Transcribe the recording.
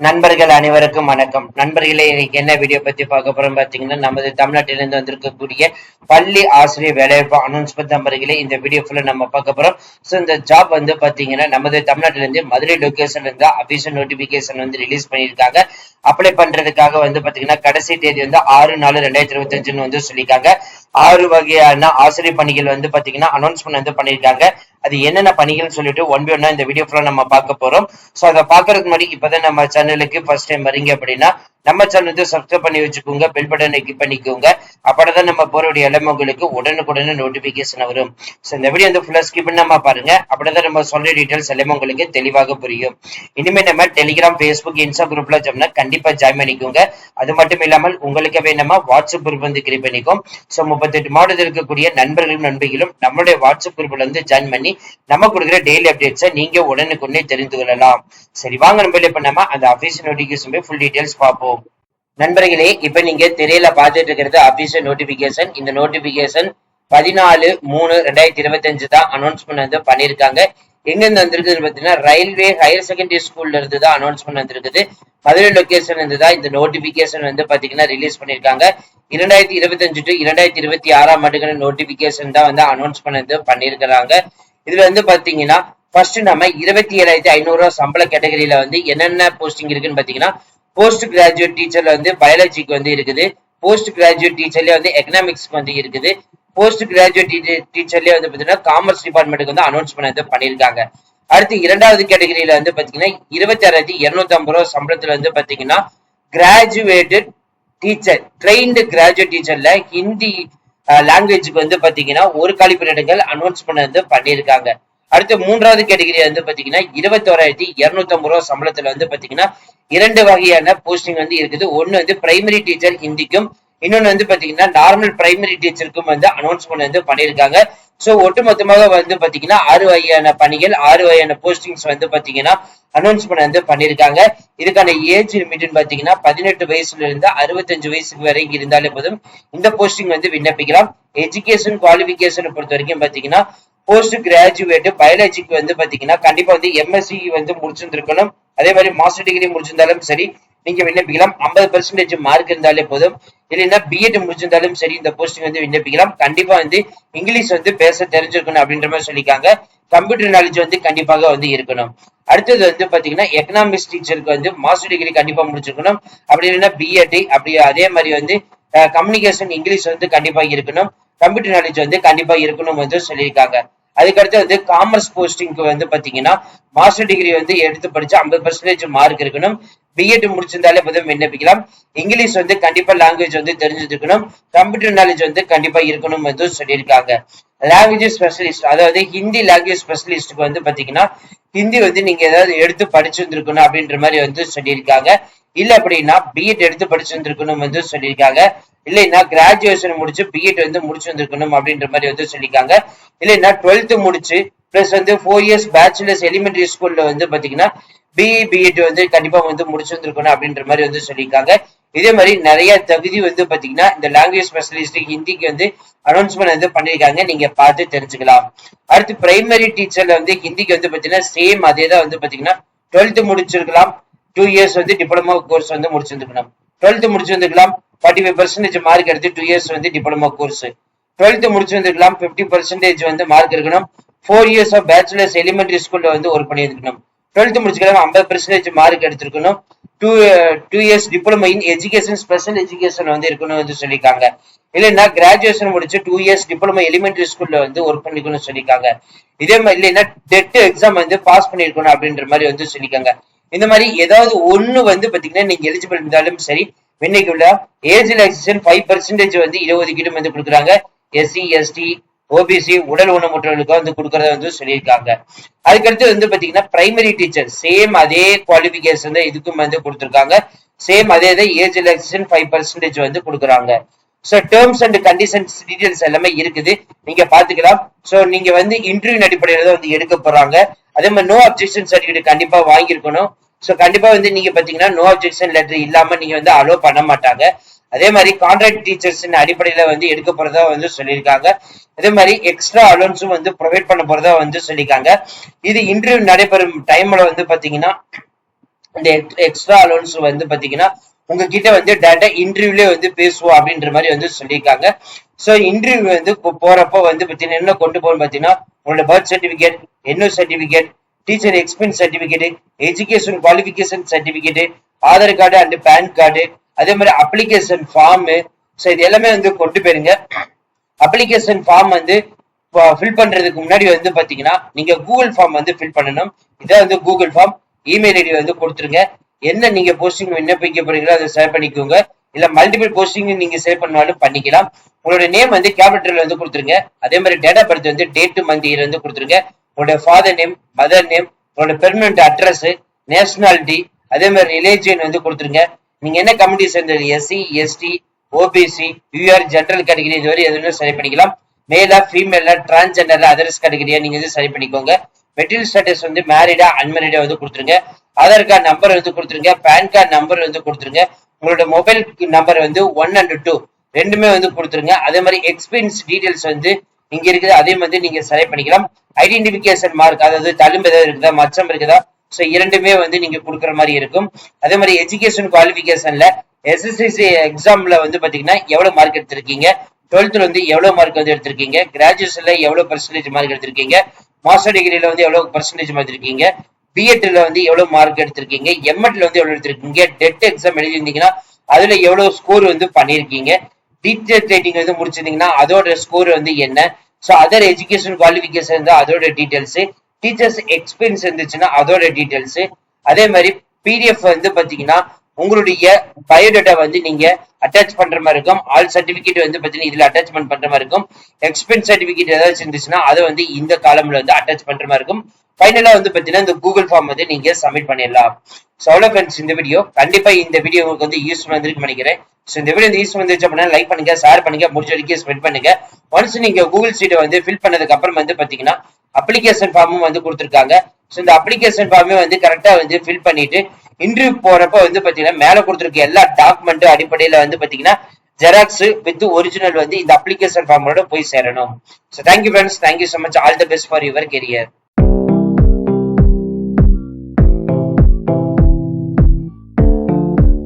நண்பர்கள் அனைவருக்கும் வணக்கம். நண்பர்களே இன்னைக்கு என்ன வீடியோ பத்தி பார்க்க போறோம் பாத்தீங்கன்னா நமது தமிழ்நாட்டிலிருந்து வந்திருக்கக்கூடிய பள்ளி ஆசிரியர் வேலைவாய்ப்பு அனௌன்ஸ்மெண்ட் நம்பர்களே இந்த வீடியோ ஃபுல்லா நம்ம பார்க்க போறோம். ஸோ இந்த ஜாப் வந்து பாத்தீங்கன்னா நமது தமிழ்நாட்டிலிருந்து மதுரை லொகேஷன்ல இருந்து அபிஷியல் நோட்டிபிகேஷன் வந்து ரிலீஸ் பண்ணியிருக்காங்க. அப்ளை பண்றதுக்காக வந்து பாத்தீங்கன்னா கடைசி தேதி வந்து ஆறு நாலு ரெண்டாயிரத்தி இருபத்தஞ்சுன்னு வந்து சொல்லியிருக்காங்க. ஆறு வகையான ஆசிரியர் பணிகள் வந்து பாத்தீங்கன்னா அனௌன்ஸ்மெண்ட் வந்து பண்ணியிருக்காங்க. அது என்னென்ன பணிகள்னு சொல்லிட்டு ஒன் பை ஒன்னா இந்த வீடியோ ஃபுல்லா நம்ம பார்க்க போறோம். ஸோ அதை பார்க்கறதுக்கு முன்னாடி இப்பதான் நம்ம சேனலுக்கு ஃபர்ஸ்ட் டைம் வரீங்க அப்படின்னா நம்ம சேனல் வந்து சப்ஸ்கிரைப் பண்ணி வச்சுக்கோங்க பெல் பட்டனை கிளிக் பண்ணிக்கோங்க. அப்பதான் நம்ம போறோடைய எல்லாமே உங்களுக்கு உடனுக்குடனே நோட்டிபிகேஷன் வரும். ஸோ இந்த வீடியோ வந்து ஃபுல்லா ஸ்கிப் பண்ணாம பாருங்க. அப்படிதான் நம்ம சொல்ற டீட்டெயில்ஸ் எல்லாமே உங்களுக்கு தெளிவாக புரியும். இனிமே நம்ம டெலிகிராம் ஃபேஸ்புக் இன்ஸ்டா குரூப்ல ஜம்னா கண்டிப்பா ஜாயின் பண்ணிக்கோங்க. அது மட்டும் இல்லாமல் உங்களுக்கே நம்ம வாட்ஸ்அப் குரூப் வந்து கிரியேட் பண்ணிக்கோம் ஸோ முப்பத்தெட்டு மாவட்டத்தில் இருக்கக்கூடிய நண்பர்களும் நண்பிகளும் நம்மளுடைய வாட்ஸ்அப் குரூப்ல வந்து ஜாயின் பண்ணி நம்ம கொடுக்குற டெய்லி அப்டேட்ஸை நீங்க உடனுக்குடனே தெரிந்து கொள்ளலாம். சரி வாங்க நம்ம இப்ப நம்ம அந்த அபிஷியல் நோட்டிபிகேஷன் ஃபுல் டீடைல்ஸ் பார்ப்போம். நண்பர்களே இப்ப நீங்க திரையில பார்த்துட்டு இருக்கிறது அபிஷியல் நோட்டிபிகேஷன் இந்த நோட்டிபிகேஷன் பதினாலு மூணு ரெண்டாயிரத்தி இருபத்தி அஞ்சு தான் அனௌன்ஸ்மெண்ட் வந்து பண்ணியிருக்காங்க. எங்க இருந்து பாத்தீங்கன்னா ரயில்வே ஹையர் செகண்டரி ஸ்கூல்ல இருந்து தான் அனௌன்ஸ்மெண்ட் வந்திருக்குது. மதுரை லொக்கேஷன் இருந்து தான் இந்த நோட்டிபிகேஷன் வந்து பாத்தீங்கன்னா ரிலீஸ் பண்ணிருக்காங்க இரண்டாயிரத்தி இருபத்தி அஞ்சு டு இரண்டாயிரத்தி இருபத்தி ஆறாம் ஆண்டுக்கான நோட்டிபிகேஷன் தான் வந்து அனௌன்ஸ்மெண்ட் வந்து பண்ணியிருக்கிறாங்க. இதுல வந்து பாத்தீங்கன்னா ஃபர்ஸ்ட் நம்ம இருபத்தி ஏழாயிரத்தி ஐநூறு ரூபா சம்பள கேட்டகரியில வந்து என்னென்ன போஸ்டிங் இருக்குன்னு பாத்தீங்கன்னா போஸ்ட் கிராஜுவேட் டீச்சர்ல வந்து பயாலஜிக்கு வந்து இருக்குது. போஸ்ட் கிராஜுவேட் டீச்சர்லயே வந்து எக்கனாமிக்ஸ்க்கு வந்து இருக்குது. போஸ்ட் கிராஜுவேட் டீச்சர்லயே வந்து பாத்தீங்கன்னா காமர்ஸ் டிபார்ட்மெண்ட்டுக்கு வந்து அனௌன்ஸ்மெண்ட் வந்து பண்ணியிருக்காங்க. அடுத்து இரண்டாவது கேட்டகரியில வந்து பாத்தீங்கன்னா இருபத்தி ஆறாயிரத்தி இருநூத்தி ஐம்பது ரூபா சம்பளத்துல வந்து பாத்தீங்கன்னா கிராஜுவேட்டட் டீச்சர் ட்ரெயின்டு கிராஜுவேட் டீச்சர்ல ஹிந்தி லாங்குவேஜுக்கு வந்து பாத்தீங்கன்னா ஒரு கழிப்பிடங்கள் பண்ண வந்து பண்ணியிருக்காங்க. அடுத்து மூன்றாவது கேட்டகரி வந்து பாத்தீங்கன்னா இருபத்தி ஓராயிரத்தி இருநூத்தி ஐம்பது ரூபா சம்பளத்துல வந்து பாத்தீங்கன்னா இரண்டு வகையான போஸ்டிங் வந்து இருக்குது. ஒன்னு வந்து பிரைமரி டீச்சர் ஹிந்திக்கும் இன்னொன்னு வந்து பாத்தீங்கன்னா நார்மல் பிரைமரி டீச்சருக்கும் வந்து அனௌன்ஸ்மெண்ட் வந்து பண்ணியிருக்காங்க. சோ ஒட்டுமொத்தமாக வந்து பாத்தீங்கன்னா ஆறு வகையான பணிகள் ஆறு வகையான போஸ்டிங்ஸ் வந்து பாத்தீங்கன்னா அனௌன்ஸ்மெண்ட் வந்து பண்ணியிருக்காங்க இதுக்கான ஏஜ் லிமிட்னு பாத்தீங்கன்னா பதினெட்டு வயசுல இருந்து அறுபத்தஞ்சு வயசுக்கு வரை இருந்தாலே போதும். இந்த போஸ்டிங் வந்து விண்ணப்பிக்கலாம். எஜுகேஷன் குவாலிபிகேஷன் பொறுத்த வரைக்கும் பாத்தீங்கன்னா போஸ்ட் கிராஜுவேட் பயாலஜிக்கு வந்து பாத்தீங்கன்னா கண்டிப்பா வந்து எம்எஸ்சி வந்து முடிச்சிருந்திருக்கணும். அதே மாதிரி மாஸ்டர் டிகிரி முடிச்சிருந்தாலும் சரி நீங்க விண்ணப்பிக்கலாம் ஐம்பது பெர்சன்டேஜ் மார்க் இருந்தாலே போதும். இல்லைன்னா பிஎட் முடிச்சிருந்தாலும் சரி இந்த போஸ்டிங் வந்து விண்ணப்பிக்கலாம் கண்டிப்பா வந்து இங்கிலீஷ் வந்து பேச தெரிஞ்சிருக்கணும் அப்படின்ற மாதிரி சொல்லியிருக்காங்க. கம்ப்யூட்டர் நாலேஜ் வந்து கண்டிப்பாக வந்து இருக்கணும். அடுத்தது வந்து பாத்தீங்கன்னா எக்கனாமிக்ஸ் டீச்சருக்கு வந்து மாஸ்டர் டிகிரி கண்டிப்பா முடிச்சிருக்கணும். அப்படி இல்லைன்னா பிஎட் அப்படி அதே மாதிரி வந்து கம்யூனிகேஷன் இங்கிலீஷ் வந்து கண்டிப்பா இருக்கணும். கம்ப்யூட்டர் நாலேஜ் வந்து கண்டிப்பா இருக்கணும் வந்து சொல்லியிருக்காங்க. அதுக்கடுத்து வந்து காமர்ஸ் போஸ்டிங்க்கு வந்து பாத்தீங்கன்னா மாஸ்டர் டிகிரி வந்து எடுத்து படிச்சு ஐம்பது பர்சன்டேஜ் மார்க் இருக்கணும். பிஎட் முடிச்சிருந்தாலே போதும் விண்ணப்பிக்கலாம். இங்கிலீஷ் வந்து கண்டிப்பா லாங்குவேஜ் வந்து தெரிஞ்சிருக்கணும். கம்ப்யூட்டர் நாலேஜ் வந்து கண்டிப்பா இருக்கணும் வந்து சொல்லியிருக்காங்க. லாங்குவேஜ் ஸ்பெஷலிஸ்ட் அதாவது ஹிந்தி லாங்குவேஜ் ஸ்பெஷலிஸ்ட்டுக்கு வந்து பாத்தீங்கன்னா ஹிந்தி வந்து நீங்க ஏதாவது எடுத்து படிச்சிருந்திருக்கணும் அப்படின்ற மாதிரி வந்து சொல்லியிருக்காங்க. இல்ல அப்படின்னா பிஎட் எடுத்து படிச்சு வந்திருக்கணும் வந்து சொல்லியிருக்காங்க. இல்லைன்னா கிராஜுவேஷன் முடிச்சு பிஎட் வந்து முடிச்சு வந்திருக்கணும் அப்படின்ற மாதிரி வந்து சொல்லியிருக்காங்க. இல்லைன்னா டுவெல்த் முடிச்சு பிளஸ் வந்து ஃபோர் இயர்ஸ் பேச்சுலர்ஸ் எலிமெண்டரி ஸ்கூல்ல வந்து பாத்தீங்கன்னா பிஇ பிஎட் வந்து கண்டிப்பா வந்து முடிச்சு வந்திருக்கணும் அப்படின்ற மாதிரி வந்து சொல்லியிருக்காங்க. இதே மாதிரி நிறைய தகுதி வந்து பாத்தீங்கன்னா இந்த லாங்குவேஜ் ஸ்பெஷலிஸ்ட் ஹிந்திக்கு வந்து அனௌன்ஸ்மெண்ட் வந்து பண்ணியிருக்காங்க. நீங்க பார்த்து தெரிஞ்சுக்கலாம். அடுத்து பிரைமரி டீச்சர்ல வந்து ஹிந்திக்கு வந்து பாத்தீங்கன்னா சேம் அதே தான் வந்து பாத்தீங்கன்னா டுவெல்த் முடிச்சிருக்கலாம். டூ இயர்ஸ் வந்து டிப்ளமோ கோர்ஸ் வந்து முடிச்சிருந்துக்கணும். டுவெல்த் முடிச்சிருந்துக்கலாம். ஃபார்ட்டி ஃபைவ் பர்சன்டேஜ் மார்க் எடுத்து டூ இயர்ஸ் வந்து டிப்ளமோ கோர்ஸ் டுவெல்த் முடிச்சிருந்துக்கலாம். ஃபிஃப்டி பர்சன்டேஜ் வந்து மார்க் இருக்கணும் four years of bachelors elementary ஸ்கூல்ல வந்து ஒர்க் பண்ணியிருக்கணும். டுவெல்த் முடிச்சுக்கலாம் ஐம்பது percentage mark எடுத்திருக்கணும். Two two years diploma in education special education வந்து இருக்கணும் வந்து சொல்லியிருக்காங்க. இல்லைன்னா கிராஜுவேஷன் முடிச்சு டூ இயர்ஸ் டிப்ளமோ எலிமெண்ட்ரி ஸ்கூல்ல வந்து ஒர்க் பண்ணிக்கணும்னு சொல்லியிருக்காங்க. இதே மாதிரி இல்லைன்னா டெட் எக்ஸாம் வந்து பாஸ் பண்ணிருக்கணும் அப்படின்ற மாதிரி வந்து சொல்லியிருக்காங்க. இந்த மாதிரி ஏதாவது ஒண்ணு வந்து பாத்தீங்கன்னா நீங்க எலிஜிபிள் இருந்தாலும் சரி இன்னைக்கு உள்ள ஏஜ் ரிலாக்சேஷன் ஃபைவ் பர்சன்டேஜ் வந்து இடஒதுக்கீடு வந்து கொடுக்குறாங்க. எஸ்சி எஸ்டி ஓபிசி உடல் ஊனமுற்றவர்களுக்கு வந்து கொடுக்கறத வந்து சொல்லியிருக்காங்க. அதுக்கடுத்து வந்து பாத்தீங்கன்னா பிரைமரி டீச்சர் சேம் அதே குவாலிபிகேஷன் தான் இதுக்கும் வந்து கொடுத்துருக்காங்க. சேம் அதே தான் ஏஜ் ரிலாக்சேஷன் ஃபைவ் பர்சன்டேஜ் வந்து கொடுக்குறாங்க. So terms and conditions details எல்லாமே இருக்குது. நீங்க பாத்துக்கலாம். ஸோ நீங்க வந்து இன்டர்வியூ அடிப்படையில தான் வந்து எடுக்க போறாங்க. அதே மாதிரி நோ அப்ஜெக்ஷன் சர்டிஃபிகேட் கண்டிப்பா வாங்கியிருக்கணும். ஸோ கண்டிப்பா வந்து நீங்க பாத்தீங்கன்னா நோ அப்ஜெக்ஷன் லெட்டர் இல்லாம நீங்க வந்து அலோவ் பண்ண மாட்டாங்க. அதே மாதிரி கான்ட்ராக்ட் டீச்சர்ஸ் அடிப்படையில வந்து எடுக்க போறதா வந்து சொல்லியிருக்காங்க. அதே மாதிரி எக்ஸ்ட்ரா அலோன்ஸும் வந்து ப்ரொவைட் பண்ண போறதா வந்து சொல்லியிருக்காங்க. இது இன்டர்வியூ நடைபெறும் டைம்ல வந்து பாத்தீங்கன்னா இந்த எக்ஸ்ட்ரா அலோன்ஸ் வந்து பாத்தீங்கன்னா உங்ககிட்ட வந்து டேட்டா இன்டர்வியூலே வந்து பேசுவோம் அப்படின்ற மாதிரி வந்து சொல்லியிருக்காங்க. ஸோ இன்டர்வியூ வந்து இப்போ போறப்போ வந்து பாத்தீங்கன்னா என்ன கொண்டு போகணும் பாத்தீங்கன்னா உங்களோட பர்த் சர்டிபிகேட் என்ன certificate teacher experience certificate education qualification certificate Aadhaar card and PAN card அதே மாதிரி அப்ளிகேஷன் ஃபார்ம் ஸோ இது எல்லாமே வந்து கொண்டு போயிருங்க. அப்ளிகேஷன் ஃபார்ம் வந்து ஃபில் பண்றதுக்கு முன்னாடி வந்து பாத்தீங்கன்னா நீங்க கூகுள் ஃபார்ம் வந்து ஃபில் பண்ணணும். இதான் வந்து கூகுள் ஃபார்ம் இமெயில் ஐடி வந்து கொடுத்துருங்க. என்ன நீங்க போஸ்டிங் விண்ணப்பிக்க போறீங்களோ அதை ஷேர் பண்ணிக்கோங்க. இல்ல மல்டிபிள் போஸ்டிங் நீங்க சேவ் பண்ணாலும் பண்ணிக்கலாம். உங்களோட நேம் வந்து கேபிட்டல் வந்து கொடுத்துருங்க. அதே மாதிரி டேட் ஆஃப் பர்த் வந்து டேட் மந்த் இயர் வந்து கொடுத்துருங்க. உங்களோட ஃபாதர் நேம் மதர் நேம் உங்களோட பெர்மனன்ட் அட்ரஸ் நேஷனாலிட்டி அதே மாதிரி ரிலேஜியன் வந்து கொடுத்துருங்க. நீங்க என்ன கமிட்டி சேர்ந்தது? SC ST OBC UR general category இது வரை எதுவும் சரி பண்ணிக்கலாம். மேலா ஃபீமேலா டிரான்ஸ்ஜெண்டர்ல அதர்ஸ் கேட்டகரியா நீங்க வந்து சரி பண்ணிக்கோங்க. மெட்டீரியல் ஸ்டேட்டஸ் வந்து மேரிடா அன்மேரிடா வந்து கொடுத்துருங்க. ஆதார் கார்டு நம்பர் வந்து கொடுத்துருங்க. பேன் கார்டு நம்பர் வந்து கொடுத்துருங்க. உங்களோட மொபைல் நம்பர் வந்து ஒன் அண்ட் டூ ரெண்டுமே வந்து கொடுத்துருங்க. அதே மாதிரி எக்ஸ்பீரியன்ஸ் டீடைல்ஸ் வந்து இங்க இருக்குது. அதே மாதிரி நீங்க செலக்ட் பண்ணிக்கலாம். ஐடென்டிபிகேஷன் மார்க் அதாவது தழும்பு ஏதாவது இருக்குதா மச்சம் இருக்குதா? ஸோ இரண்டுமே வந்து நீங்க கொடுக்குற மாதிரி இருக்கும். அதே மாதிரி எஜுகேஷன் குவாலிஃபிகேஷன்ல எஸ்எஸ்சி எக்ஸாம்ல வந்து பாத்தீங்கன்னா எவ்வளவு மார்க் எடுத்திருக்கீங்க? டுவெல்த்ல வந்து எவ்வளவு மார்க் வந்து எடுத்திருக்கீங்க? கிராஜுவேஷன்ல எவ்வளவு பர்சன்டேஜ் மார்க் எடுத்திருக்கீங்க? மாஸ்டர் டிகிரில வந்து எவ்வளவு பர்சன்டேஜ் மார்க் எடுத்திருக்கீங்க? பிஎட்ல வந்து எவ்வளவு மார்க் எடுத்திருக்கீங்க? எம்எட்ல வந்து எவ்வளவு எடுத்திருக்கீங்க? டெட் எக்ஸாம் எழுதிருந்தீங்கன்னா அதுல எவ்வளவு ஸ்கோர் வந்து பண்ணிருக்கீங்க டீச்சர் ட்ரைனிங் வந்து முடிச்சிருந்தீங்கன்னா அதோட ஸ்கோர் வந்து என்ன? ஸோ அதர் எஜுகேஷன் குவாலிஃபிகேஷன் இருந்தால் அதோட டீட்டெயில்ஸ் டீச்சர்ஸ் எக்ஸ்பீரியன்ஸ் இருந்துச்சுன்னா அதோட டீட்டெயில்ஸ் அதே மாதிரி பிடிஎஃப் வந்து பாத்தீங்கன்னா உங்களுடைய பயோடேட்டா வந்து நீங்க அட்டாச் பண்ற மாதிரி இருக்கும். ஆல் சர்டிபிகேட் வந்து பாத்தீங்கன்னா இதுல அட்டாச்மெண்ட் பண்ற மாதிரி இருக்கும். எக்ஸ்பென்ஸ் சர்டிபிகேட் ஏதாச்சும் இருந்துச்சுன்னா அதை வந்து இந்த காலம்ல வந்து அட்டாச் பண்ற மாதிரி இருக்கும். ஃபைனலா வந்து பாத்தீங்கன்னா இந்த கூகுள் ஃபார்ம் வந்து நீங்க சப்மிட் பண்ணிடலாம். ஸோ அவ்வளோ ஃப்ரெண்ட்ஸ் இந்த வீடியோ கண்டிப்பா இந்த வீடியோ உங்களுக்கு வந்து யூஸ் வந்துருக்கு நினைக்கிறேன். ஸோ இந்த வீடியோ யூஸ் வந்துச்சு அப்படின்னா லைக் பண்ணுங்க ஷேர் பண்ணுங்க முடிஞ்ச வரைக்கும் ஸ்பெண்ட் பண்ணுங்க. ஒன்ஸ் நீங்க கூகுள் சீட்டை வந்து ஃபில் பண்ணதுக்கு அப்புறம் வந்து பாத்தீங்கன்னா அப்ளிகேஷன் ஃபார்மும் வந்து கொடுத்துருக்காங்க. ஸோ இந்த அப்ளிகேஷன் ஃபார்மே வந்து கரெக்டா வந்து ஃபில் பண்ணிட்டு இன்டர்வியூ போறப்ப வந்து பாத்தீங்கன்னா மேல கொடுத்துருக்க எல்லா டாக்குமெண்ட்டும் அடிப்படையில வந்து பாத்தீங்கன்னா ஜெராக்ஸ் வித் ஒரிஜினல் வந்து இந்த அப்ளிகேஷன் ஃபார்மோட போய் சேரணும். So thank you friends thank you so much all the best for your career